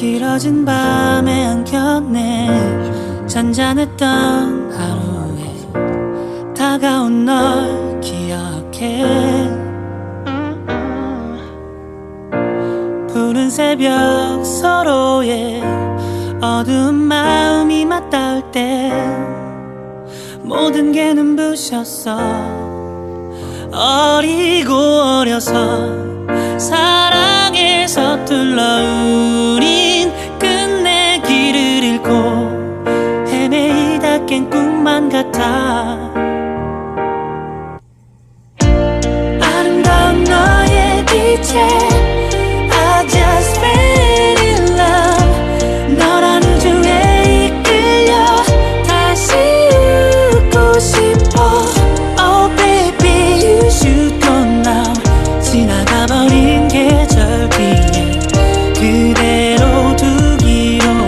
길어진 밤에 안겼네. 잔잔했던 하루에 다가온 널 기억해. 푸른 새벽 서로의 어두운 마음이 맞닿을 때 모든 게 눈부셨어 어리고 어려서 사랑에 서툴러 다 깬 꿈만 같아